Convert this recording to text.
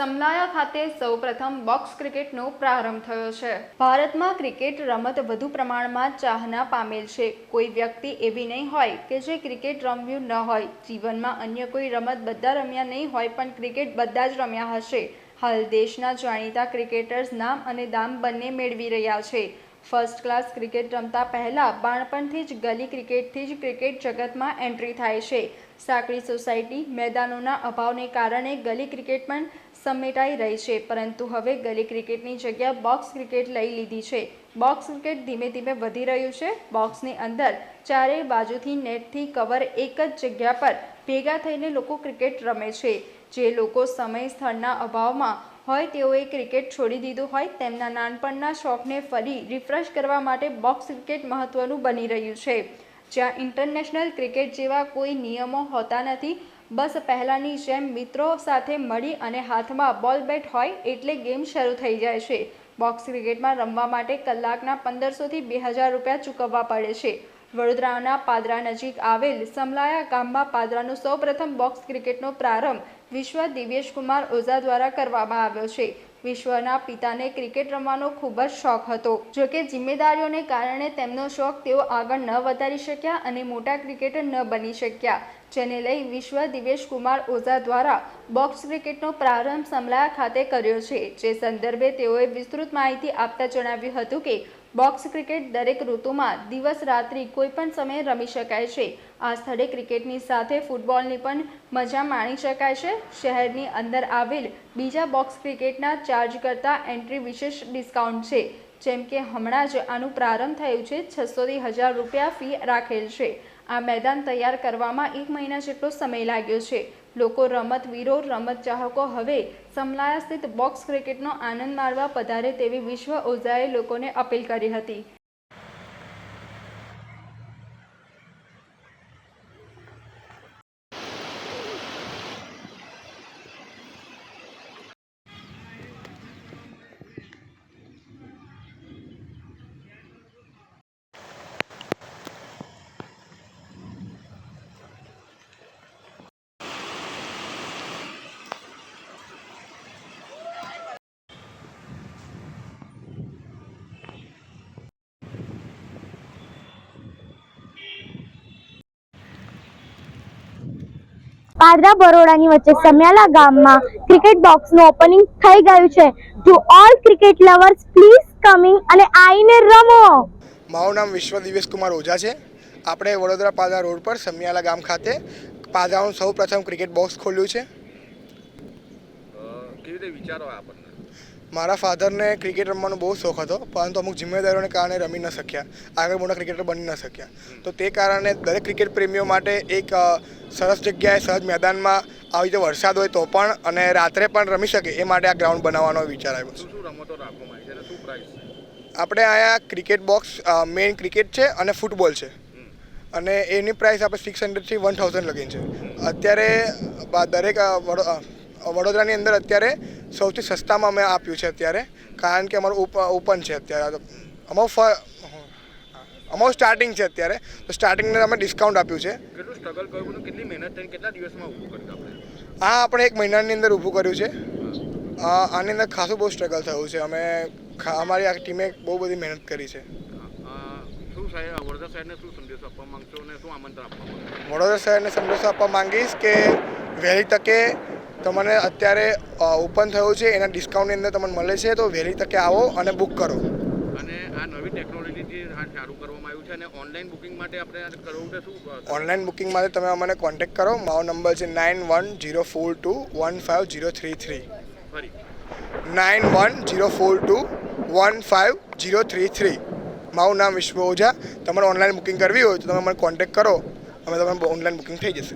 સમલાયા ખાતે સૌપ્રથમ બોક્સ ક્રિકેટનો પ્રારંભ થયો છે. ભારતમાં ક્રિકેટ રમત વધુ પ્રમાણમાં ચાહના પામેલ છે. કોઈ વ્યક્તિ એવી નહીં હોય કે જે ક્રિકેટ રમ્યું ન હોય. જીવનમાં અન્ય કોઈ રમત બધા રમ્યા નહીં હોય પણ ક્રિકેટ બધા જ રમ્યા હશે. હાલ દેશના જાણીતા ક્રિકેટર્સ નામ અને દામ બંને મેળવી રહ્યા છે. ફર્સ્ટ ક્લાસ ક્રિકેટ રમતા પહેલાં બાળપણથી જ ગલી ક્રિકેટથી જ ક્રિકેટ જગતમાં એન્ટ્રી થાય છે. સાંકડી સોસાયટી મેદાનોના અભાવને કારણે ગલી ક્રિકેટ પણ સમેટાઈ રહી છે. પરંતુ હવે ગલી ક્રિકેટની જગ્યા બોક્સ ક્રિકેટ લઈ લીધી છે. બોક્સ ક્રિકેટ ધીમે ધીમે વધી રહ્યું છે. બોક્સની અંદર ચારેય બાજુથી નેટથી કવર એક જ જગ્યા પર ભેગા થઈને લોકો ક્રિકેટ રમે છે. જે લોકો સમય સ્થળના અભાવમાં હોય તેઓએ ક્રિકેટ છોડી દીધું હોય તેમના નાનપણના શોખને ફરી રિફ્રેશ કરવા માટે બોક્સ ક્રિકેટ મહત્ત્વનું બની રહ્યું છે. જ્યાં ઇન્ટરનેશનલ ક્રિકેટ જેવા કોઈ નિયમો હોતા નથી, બસ પહેલાંની જેમ મિત્રો સાથે મળી અને હાથમાં બોલ બેટ હોય એટલે ગેમ શરૂ થઈ જાય છે. બોક્સ ક્રિકેટમાં રમવા માટે કલાકના પંદરસોથી બે હજાર રૂપિયા ચૂકવવા પડે છે. વડોદરાના પાદરા નજીક આવેલ સમલાયા ગામમાં પાદરાનો સૌપ્રથમ બોક્સ ક્રિકેટનો પ્રારંભ વિશ્વ દિવ્યેશ કુમાર ઓઝા દ્વારા કરવામાં આવ્યો છે. વિશ્વના પિતાને ક્રિકેટ રમવાનો ખૂબ જ શોખ હતો. જોકે જિમ્મેદારીઓને કારણે તેમનો શોખ તેઓ આગળ ન વધારી શક્યા અને મોટા ક્રિકેટર ન બની શક્યા. જેને લઈ વિશ્વ દિવેશ કુમાર ઓઝા દ્વારા બોક્સ ક્રિકેટનો પ્રારંભ સમલાયા ખાતે કર્યો છે. જે સંદર્ભે તેઓએ વિસ્તૃત માહિતી આપતા જણાવ્યું હતું કે બોક્સ ક્રિકેટ દરેક ઋતુમાં દિવસ રાત્રિ કોઈ પણ સમયે રમી શકાય છે. આ સ્થળે ક્રિકેટની સાથે ફૂટબોલની પણ મજા માણી શકાય છે. શહેરની અંદર આવેલ બીજા બોક્સ ક્રિકેટના ચાર્જ કરતાં એન્ટ્રી વિશેષ ડિસ્કાઉન્ટ છે. જેમ કે હમણાં જ આનું પ્રારંભ થયું છે. છસોથી હજાર રૂપિયા ફી રાખેલ છે. આ મેદાન તૈયાર કરવામાં એક મહિના જેટલો સમય લાગ્યો છે. લોકો રમતવીરો રમત ચાહકો હવે સમલાયા સ્થિત બોક્સ ક્રિકેટનો આનંદ માણવા પધારે તેવી વિશ્વ ઓઝાએ લોકોને અપીલ કરી હતી. પાદરા બરોડાની વચ્ચે સમ્યાલા ગામમાં ક્રિકેટ બોક્સનું ઓપનિંગ થઈ ગયું છે. To all cricket lovers please coming અને આઈને રમો. મારું નામ વિશ્વ દિવેશ કુમાર ઓઝા છે. આપણે વડોદરા પાદરા રોડ પર સમિયાલા ગામ ખાતે પાદરાનું સૌ પ્રથમ ક્રિકેટ બોક્સ ખોલ્યું છે. કેવી રીતે વિચારો આપણને? મારા ફાધરને ક્રિકેટ રમવાનો બહુ શોખ હતો પરંતુ અમુક જિમ્મેદારીઓને કારણે રમી ન શક્યા આગળ મોટા ક્રિકેટર બની ન શક્યા. તો તે કારણે દરેક ક્રિકેટ પ્રેમીઓ માટે એક સરસ જગ્યાએ સહજ મેદાનમાં આવી રીતે વરસાદ હોય તો પણ અને રાત્રે પણ રમી શકે એ માટે આ ગ્રાઉન્ડ બનાવવાનો વિચાર આવ્યો છે. આપણે અહીંયા ક્રિકેટ બોક્સ મેઇન ક્રિકેટ છે અને ફૂટબોલ છે. અને એની પ્રાઇસ આપણે સિક્સ હંડ્રેડથી વન થાઉઝન્ડ લગીન છે. અત્યારે દરેક વડોદરાની અંદર અત્યારે સૌથી સસ્તામાં અમે આપ્યું છે અત્યારે કારણ કે અમારું ઓપન છે અત્યારે. અમારું ફ અમારું સ્ટાર્ટિંગ છે અત્યારે. તો સ્ટાર્ટિંગને અમે ડિસ્કાઉન્ટ આપ્યું છે. કેટલું સ્ટ્રગલ કર્યું કેટલી મહેનત થઈ કેટલા દિવસમાં ઊભું કર્યું આપણે? હા આપણે એક મહિનાની અંદર ઊભું કર્યું છે. આની અંદર ખાસું બહુ સ્ટ્રગલ થયું છે. અમે અમારી આ ટીમે બહુ બધી મહેનત કરી છે. વડોદરા શહેરને સંદેશો આપવા માંગીશ કે વહેલી તકે તમને અત્યારે ઓપન થયું છે એના ડિસ્કાઉન્ટની અંદર તમને મળે છે તો વહેલી તકે આવો અને બુક કરો. અને આ નવી ટેકનોલોજી જે ચાલુ કરવામાં આવ્યું છે અને ઓનલાઈન બુકિંગ માટે આપણે કરવું છે શું? ઓનલાઈન બુકિંગ માટે તમે અમને કોન્ટેક્ટ કરો. મારો નંબર છે nine one zero four two one five zero three three nine one zero four two one five zero three three મારું નામ વિશ્વ ઓઝા. તમારે ઓનલાઈન બુકિંગ કરવી હોય તો તમે મને કોન્ટેક્ટ કરો. અમે તમને ઓનલાઈન બુકિંગ થઈ જશે.